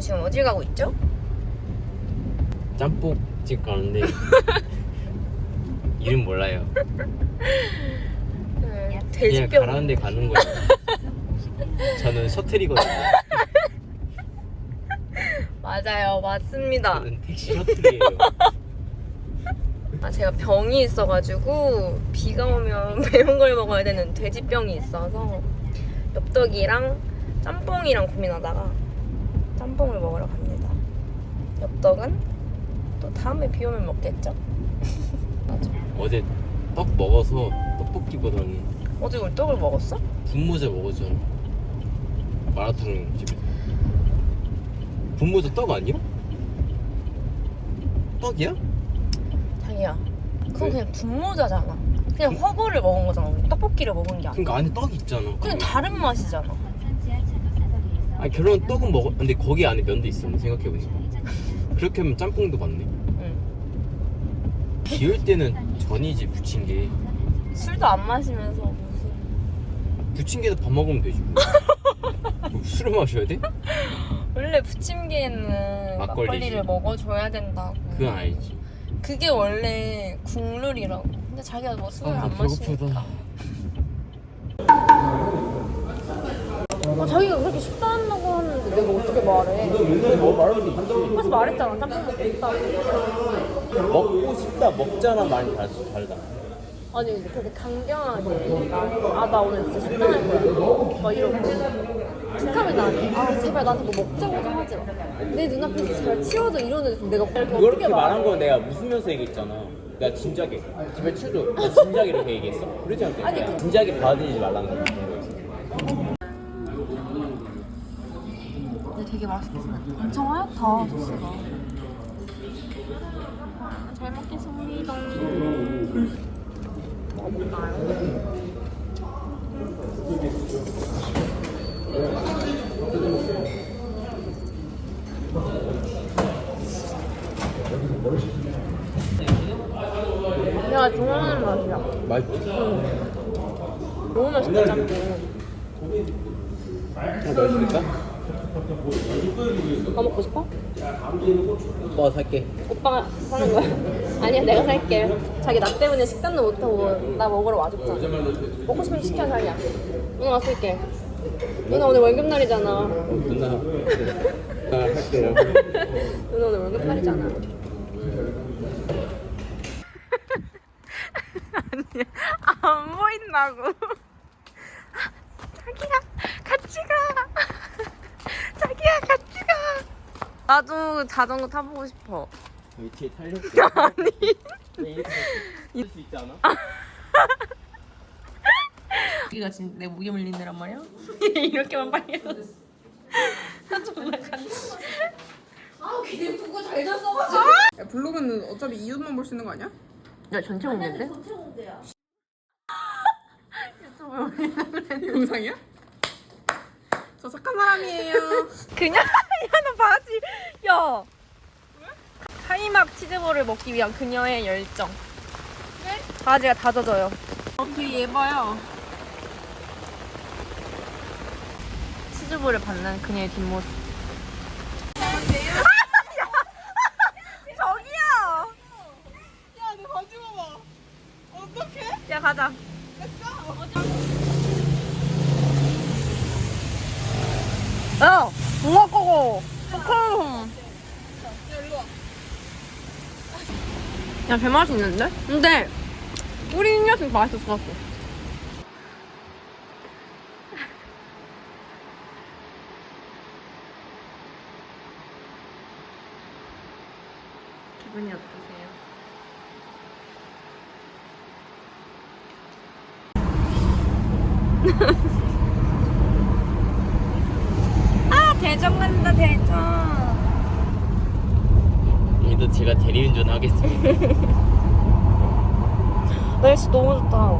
저희는 지금 어디 가고 있죠? 짬뽕집 가는데 이름 몰라요. 네, 그냥 돼지뼈. 가라는 데 가는 거예요. 저는 셔틀이거든요. 맞아요, 맞습니다. 저는 택시 셔틀이에요. 아, 제가 병이 있어가지고 비가 오면 매운 걸 먹어야 되는 돼지병이 있어서 엽떡이랑 짬뽕이랑 고민하다가 짬뽕을 먹으러 갑니다. 엽떡은 또 다음에 비 오면 먹겠죠? 맞아. 어제 떡 먹어서 떡볶이보다는 어제 우리 떡을 먹었어? 분모자 먹었잖아. 마라톤 집에. 분모자 떡 아니야? 떡이야? 자기야, 그건 왜? 그냥 분모자잖아. 그냥 허브를 먹은 거잖아. 우리 떡볶이를 먹은 게 아니야. 그러니까 안에 떡이 있잖아. 그냥 다른 맛이잖아. 아 결론 떡은 먹어. 근데 거기 안에 면도 있었네 생각해보니까. 그렇게 하면 짬뽕도 맞네. 응. 비올 때는 전이지 부침개. 술도 안 마시면서 무슨 부침개도 밥 먹으면 되지. 뭐. 뭐 술을 마셔야 돼? 원래 부침개는 막걸리지. 막걸리를 먹어줘야 된다고. 그건 알지. 그게 원래 국룰이라고. 근데 자기가 뭐 술을 아, 안 마시니까. 어, 자기가 그렇게 한다고 하는데 내가 어떻게 말해? 뭐 말하면 그래서 말했잖아. 짬뽕 먹고 싶다고. 먹고 싶다 먹잖아 많이 달, 달다. 아니 근데 그렇게 강경하게 아 나 오늘 진짜 식당할 거야 막 이러고 툭하면 나한테 아 제발 나한테 뭐 먹자고 좀 하지 마 내 눈앞에서 잘 치워줘 이러는데 내가 이렇게 어떻게 그렇게 말해 말한 건 내가 웃으면서 얘기했잖아. 내가 진작에 집에. 나 진작에 이렇게 얘기했어? 그러지 않겠냐? 아니, 그- 진작에 받아들이지 말라는 거그 되게 맛있어 엄청 하얗다 소스가 잘 먹겠습니다 먹어볼까요? 내가 좋아하는 맛이야 맛있지? 너무 맛있다 짬뽕 하나 더 해줄까? 더 먹고 싶어? 오빠가 살게. 오빠가 사는 거야? 아니야 내가 살게 자기 나 때문에 식단도 못하고 나 먹으러 와줬잖아 먹고 싶으면 시켜 자기야 누나 쓸게 누나 오늘 월급날이잖아 누나. 나 할게요. 누나 오늘 월급날이잖아 아니 안 보인다고 자기야 같이 가 자기야 같이 가 나도 자전거 타보고 싶어 여기 뒤에 탈렸어. 아니 이렇게 할수 있지 않아? 여기가 지금 내 목에 물린다란 말이야? 이렇게만 빨리 존나 간지 야, 블로그는 어차피 이웃만 볼 수 있는 거 아니야? 야 전체 공개인데? 영상이야? 저 착한 사람이에요. 그냥 야너 바지. 야. 카이막 치즈볼을 먹기 위한 그녀의 열정. 바지가 다 젖어요. 뒤에 얘 봐요. 치즈볼을 받는 그녀의 뒷모습. 저기요 야, 내 바지 봐봐. 어떡해? 야 가자 야 뭐가 꺼고 잠깐 야 개맛이 있는데? 근데 우리 인jas은 맛있었을 것 같아 기분이 어떠세요? 아 대전 간다 대전 오늘도 제가 대리운전 하겠습니다. 날씨 너무 좋다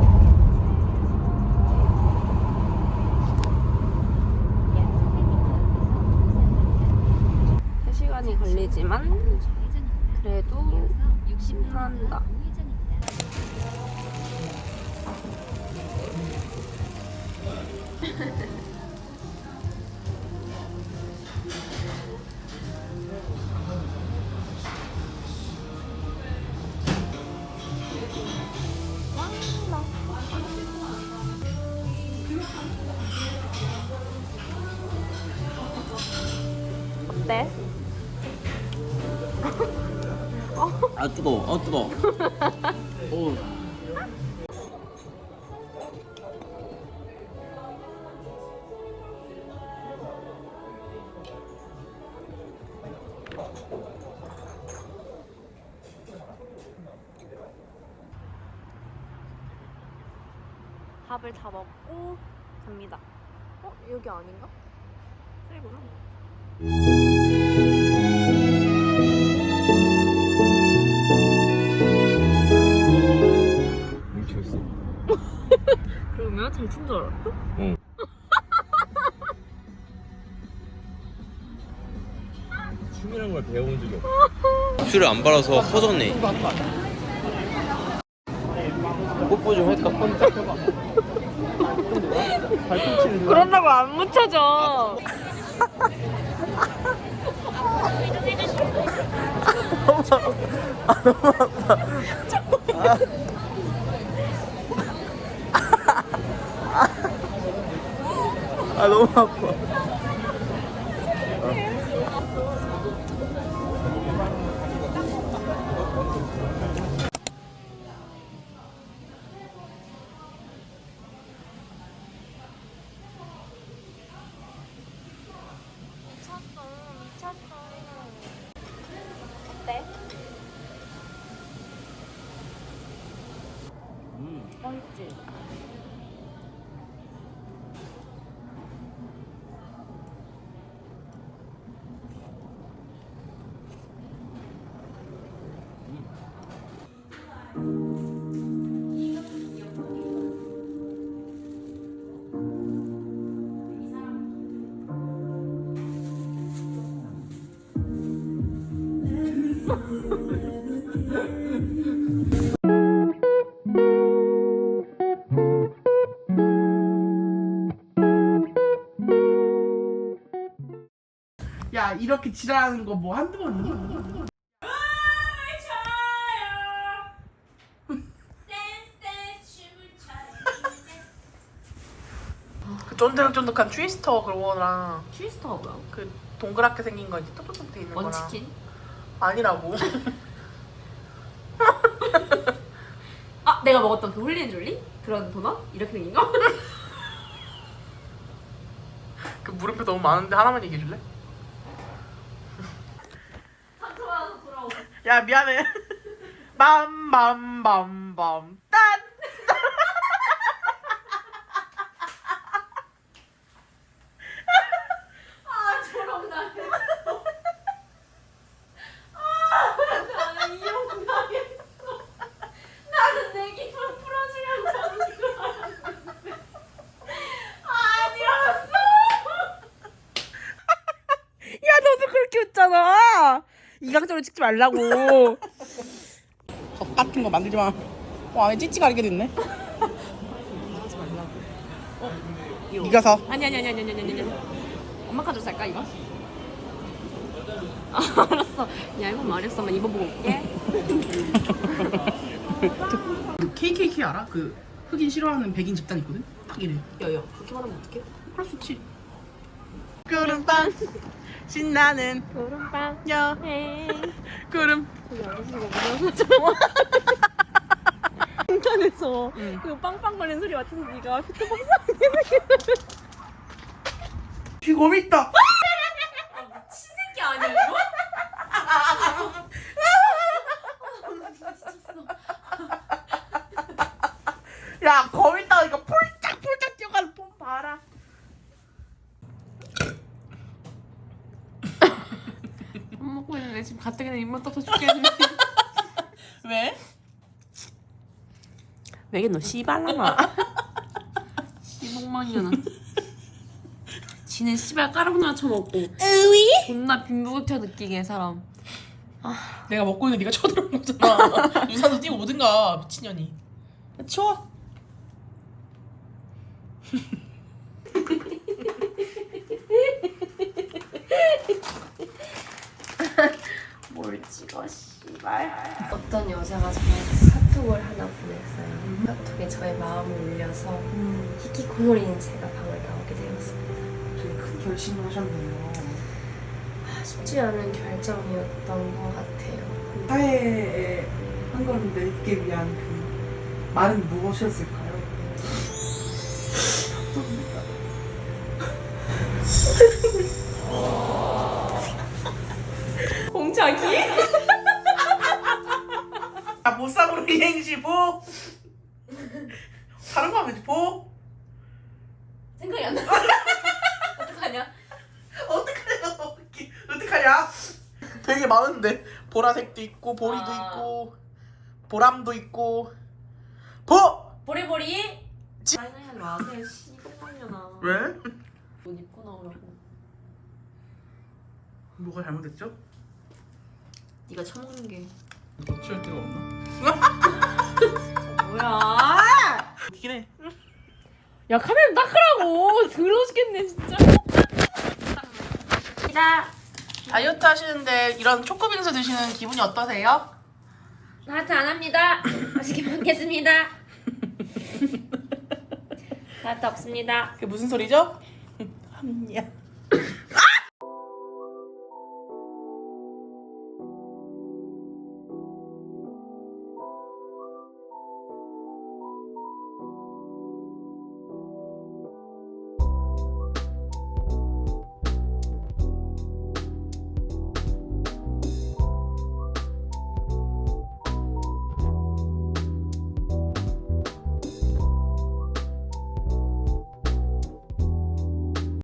세 시간이 걸리지만 그래도 신난다 어때? 아 뜨거워 어, 뜨거워 밥을 다 먹고 갑니다. 어? 여기 아닌가? 쓰레구나. 그러면 잘춘 줄 알았어? 응. 춤이란 걸 배워본 적이 없어. 춤을 안 발라서 허전해. 뽀뽀 좀 할까? 그런다고 안 묻혀져. 아 너무 아파 미쳤 야 이렇게 지랄하는 거 뭐 한두 번이니? 그 쫀득쫀득한 트위스터 그거랑 트위스터가 뭐야? 그 동그랗게 생긴 거 이제 뚜껑 돼 있는 거랑 먼치킨? 아니라고 아, 내가 먹었던 그 홀리앤졸리? 그런 도넛? 이렇게 생긴 거? 그 물음표 너무 많은데 하나만 얘기해 줄래? 상처받아서 돌아오. 야 미안해. 빰빰빰빰. 딴 아, 저런 당했어. 아, 나는 이용당했어. 나는 내 기분 풀어주려고 하는 줄 알았는데. 아니었어. 야 너도 그렇게 웃잖아 이각적으로 찍지 말라고 젖 같은 거 만들지 마 어, 안에 찌찌 가리게 됐네 네가 사 아니 아니 아니 아니 아니 아니 아니. 엄마 카드 살까 이거? 아, 알았어. 야 이건 말했어. 한번 입어보고 올게. 그 KKK 알아? 그 흑인 싫어하는 백인 집단 있거든? 딱 이래 야야 그렇게 말하면 어떡해? 그럴 수 있지 구름빵 신나는 구름빵 여 해. 구름 좋아. 인터넷에서 그 빵빵거리는 소리 맡아서 네가 피트박스 쥐곰 있다 새끼 아니야 이거? 야검 있다 이거 폴짝 폴짝 뛰어가는 폼 봐라 밥 먹고 있는데 지금 가뜩이나 입맛 없어 죽겠는데. 왜? 왜게 너 씨발라마. 씨봉망이잖아. 지는 씨발 까르보나라 쳐먹고 으위 존나 빈부격차 느끼게 사람. 내가 먹고 있는 네가 쳐들어온 거잖아 유산소 뛰고 오든가 미친년이 야, 치워 뭘 찍어 씨발 어떤 여자가 저한테 카톡을 하나 보냈어요 카톡에 저의 마음을 울려서 히키코모리인 제가 방을 나오게 되었습니다 큰 결심을 하셨네요 아, 씨, 쉽지 않은 결정이었던 것 같아요. 사회에 한 걸음 내딛기 위한 그 말은 무엇이었을까요? 공차기? 아 보쌈으로 보 다른 거 하면 보 생각이 안 나. 어떡하냐? 어떡하냐 어떡해. 어떡하냐 되게 많은데 보라색도 있고 보리도 아. 있고 보람도 있고 보 보리보리? 사인하지 마세요. 씨발년아. 왜? 옷 입고 나오라고. 뭐가 잘못됐죠? 네가 처먹는 게 취할 데가 없나? 뭐야? 웃긴 해 야 카메라 닦으라고. 더러워 죽겠네 진짜. 나 다이어트 하시는데 이런 초코 빙수 드시는 기분이 어떠세요? 하트 안 합니다. 맛있게 먹겠습니다. 하트 없습니다. 그게 무슨 소리죠?